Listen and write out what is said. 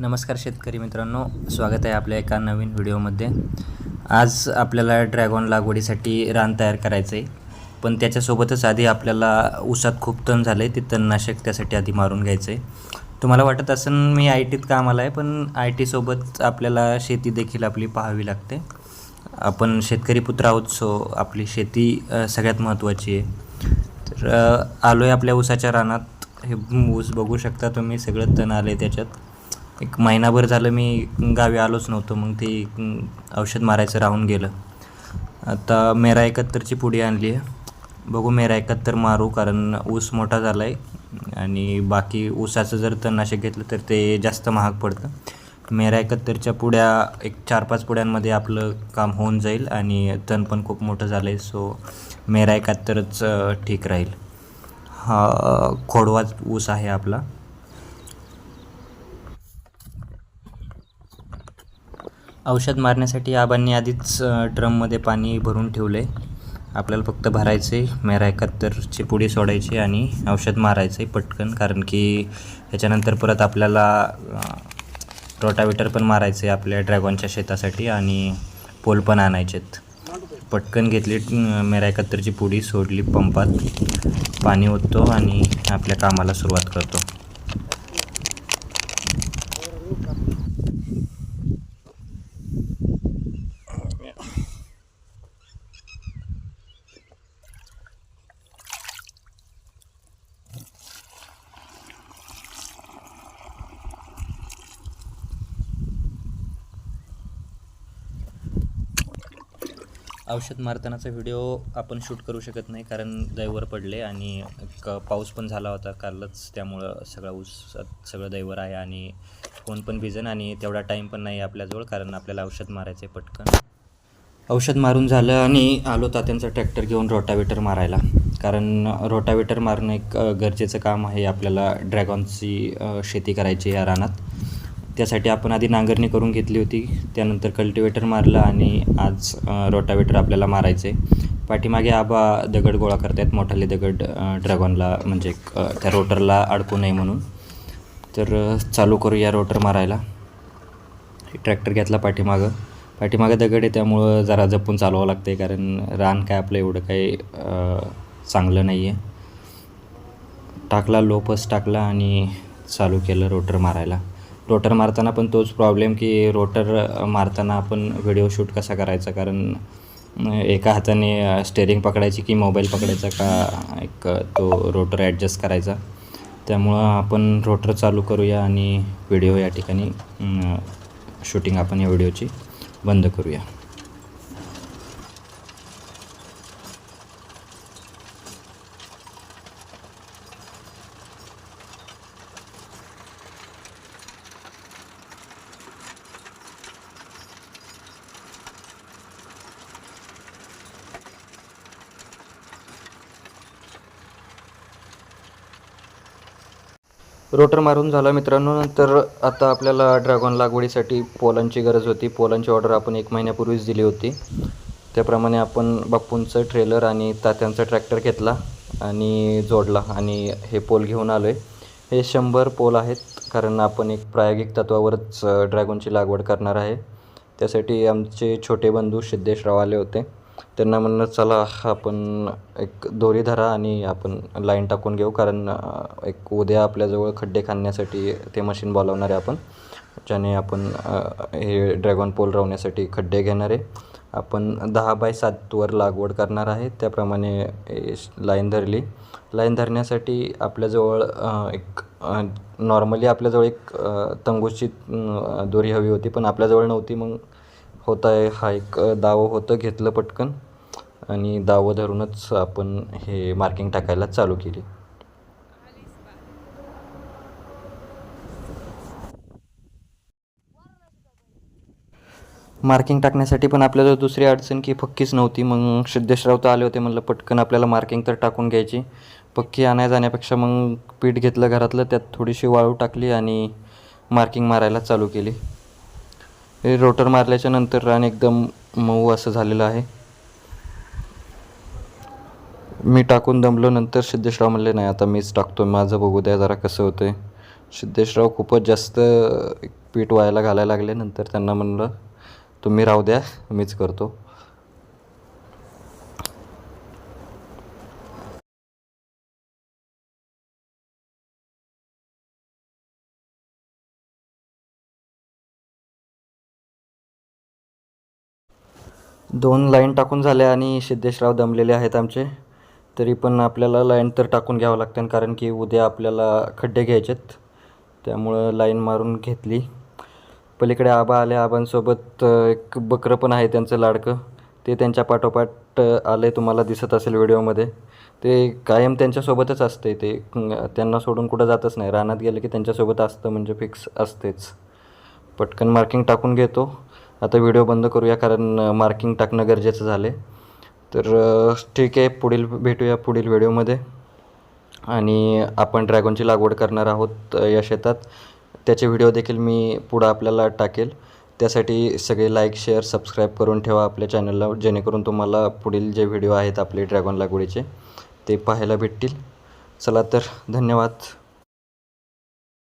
नमस्कार शेतकरी मित्रांनो स्वागत आहे आपल्या एका नवीन व्हिडिओमध्ये. आज आपल्याला ड्रॅगॉन लागवडीसाठी रान तयार करायचं आहे पण त्याच्यासोबतच आधी आपल्याला ऊसात खूप तण झालं आहे ते तणनाशक त्यासाठी आधी मारून घ्यायचं आहे तुम्हाला वाटत असेल मी आय टीत कामाला आहे पण आय टीसोबत आपल्याला शेती देखील आपली पाहावी लागते. आपण शेतकरी पुत्र आहोत सो आपली शेती सगळ्यात महत्त्वाची आहे. तर आलो आहे आपल्या ऊसाच्या रानात. हे ऊस बघू शकता तुम्ही सगळं तण आलं आहे त्याच्यात. एक महिनाभर झालं मी गावी आलोच नव्हतो मग ते औषध मारायचं राहून गेलं. आता मेरा एकाहत्तरची पुडी आणली आहे. बघू मेरा एकाहत्तर मारू कारण ऊस मोठा झाला आहे आणि बाकी ऊसाचं जर तणनाशक घेतलं तर ते जास्त महाग पडतं. मेरा एकाहत्तरच्या पुड्या एक चार पाच पुड्यांमध्ये आपलं काम होऊन जाईल आणि तण पण खूप मोठं झालं आहे सो मेरा एकाहत्तरच ठीक राहील. हा खोडवाच ऊस आहे आपला. औषध मारण्यासाठी आबांनी आधीच ड्रममध्ये पाणी भरून ठेवलं आहे आपल्याला फक्त भरायचं आहे मेरा एकाहत्तरचे पुडी सोडायची आणि औषध मारायचं आहे पटकन कारण की त्याच्यानंतर परत आपल्याला रोटावेटर पण मारायचं आहे आपल्या ड्रॅगॉनच्या शेतासाठी आणि पोल पण आणायचेत. पटकन घेतली मेरा एकाहत्तरची पुडी सोडली पंपात. पाणी ओततो आणि आपल्या कामाला सुरुवात करतो. औषध मारतानाचा व्हिडिओ आपण शूट करू शकत नाही कारण दैवर पडले आणि एक पाऊस पण झाला होता कालच. त्यामुळं सगळा ऊस सगळं दैवर आहे आणि कोण पण भिजन आणि तेवढा टाईम पण नाही आपल्याजवळ कारण आपल्याला औषध मारायचं आहे पटकन. औषध मारून झालं आणि आलो तात्यांचा ट्रॅक्टर घेऊन रोटावेटर मारायला. कारण रोटावेटर मारणं एक गरजेचं काम आहे आपल्याला ड्रॅगॉनची शेती करायची या रानात. त्यासाठी आपण आधी नांगरणी करून घेतली होती. त्यानंतर कल्टिवेटर मारलं आणि आज रोटावेटर आपल्याला मारायचे पाठीमागे आबा दगड गोळा करतायत मोठाले दगड ड्रॅगॉनला म्हणजे त्या रोटरला अडकू नये म्हणून. तर चालू करूया रोटर मारायला. ट्रॅक्टर घेतला पाठीमागं. पाठीमागं दगड आहे त्यामुळं जरा जपून चालवावं लागतं आहे कारण रान काय आपलं एवढं काही चांगलं नाही आहे टाकला लोपच टाकला आणि चालू केलं रोटर मारायला. रोटर मारताना पण तोच प्रॉब्लेम की रोटर मारताना आपण व्हिडिओ शूट कसा करायचा? कारण एका हाताने स्टेरिंग पकडायची की मोबाईल पकडायचा का एक तो रोटर ॲडजस्ट करायचा. त्यामुळं आपण रोटर चालू करूया आणि व्हिडिओ या ठिकाणी शूटिंग आपण या व्हिडिओची बंद करूया. रोटर मारून झाला मित्रांनो. नंतर आता आपल्याला ड्रॅगॉन लागवडीसाठी पोलांची गरज होती. पोलांची ऑर्डर आपण एक महिन्यापूर्वीच दिली होती. त्याप्रमाणे आपण बाप्पूंचं ट्रेलर आणि तात्यांचा ट्रॅक्टर घेतला आणि जोडला आणि हे पोल घेऊन आलो आहे हे शंभर पोल आहेत कारण आपण एक प्रायोगिक तत्वावरच ड्रॅगॉनची लागवड करणार आहे. त्यासाठी आमचे छोटे बंधू सिद्धेशराव आले होते. त्यांना म्हणणं चला आपण एक दोरी धरा आणि आपण लाईन टाकून घेऊ कारण एक उद्या आपल्याजवळ खड्डे खाणण्यासाठी ते मशीन बोलावणार आहे आपण. ज्याने आपण हे ड्रॅगन पोल रावण्यासाठी खड्डे घेणार आहे. आपण दहा बाय सातवर लागवड करणार आहे. त्याप्रमाणे लाईन धरली. लाईन धरण्यासाठी आपल्याजवळ एक नॉर्मली आपल्याजवळ एक तंगूची दोरी हवी होती पण आपल्याजवळ नव्हती. मग होत आहे हा एक दावं होतं घेतलं पटकन. आणि दावं धरूनच आपण हे मार्किंग टाकायला चालू केली. मार्किंग टाकण्यासाठी पण आपल्याला दुसरी अडचण की पक्कीच नव्हती. मग सिद्धेशराव तर आले होते म्हणलं पटकन आपल्याला मार्किंग तर टाकून घ्यायची. पक्की आणाय जाण्यापेक्षा मग पीठ घेतलं घरातलं त्यात थोडीशी वाळू टाकली आणि मार्किंग मारायला चालू केली. हे रोटर मारल्याच्या नंतर रान एकदम मऊ असं झालेलं आहे. मी टाकून दमलो नंतर सिद्धेशराव म्हणले नाही आता मीच टाकतो माझं बघू द्या जरा कसं होतं आहे सिद्धेशराव खूपच जास्त पीठ व्हायला घालायला लागले नंतर त्यांना म्हणलं तुम्ही राहू द्या मीच करतो. दोन लाईन टाकून झाल्या आणि सिद्धेशराव दमलेले आहेत आमचे. तरी पण आपल्याला लाईन तर टाकून घ्यावं लागतं कारण की उद्या आपल्याला खड्डे घ्यायचेत. त्यामुळं लाईन मारून घेतली. पलीकडे आबा आले. आबांसोबत एक बकरं पण आहे त्यांचं लाडकं. ते त्यांच्या पाठोपाठ आले तुम्हाला दिसत असेल व्हिडिओमध्ये. ते कायम त्यांच्यासोबतच असते ते त्यांना सोडून कुठं जातच नाही. रानात गेलं की त्यांच्यासोबत असतं म्हणजे फिक्स असतेच. पटकन मार्किंग टाकून घेतो. आता व्हिडिओ बंद करूया कारण मार्किंग टाकणं गरजेचं झालं तर ठीक आहे पुढील भेटूया पुढील व्हिडिओमध्ये. आणि आपण ड्रॅगनची लागवड करणार आहोत या शेतात. त्याचे व्हिडिओ देखील मी पुढं आपल्याला टाकेल. त्यासाठी सगळे लाईक शेअर सबस्क्राईब करून ठेवा आपल्या चॅनलला जेणेकरून तुम्हाला पुढील जे व्हिडिओ आहेत आपले ड्रॅगन लागवडीचे ते पाहायला भेटतील. चला तर धन्यवाद.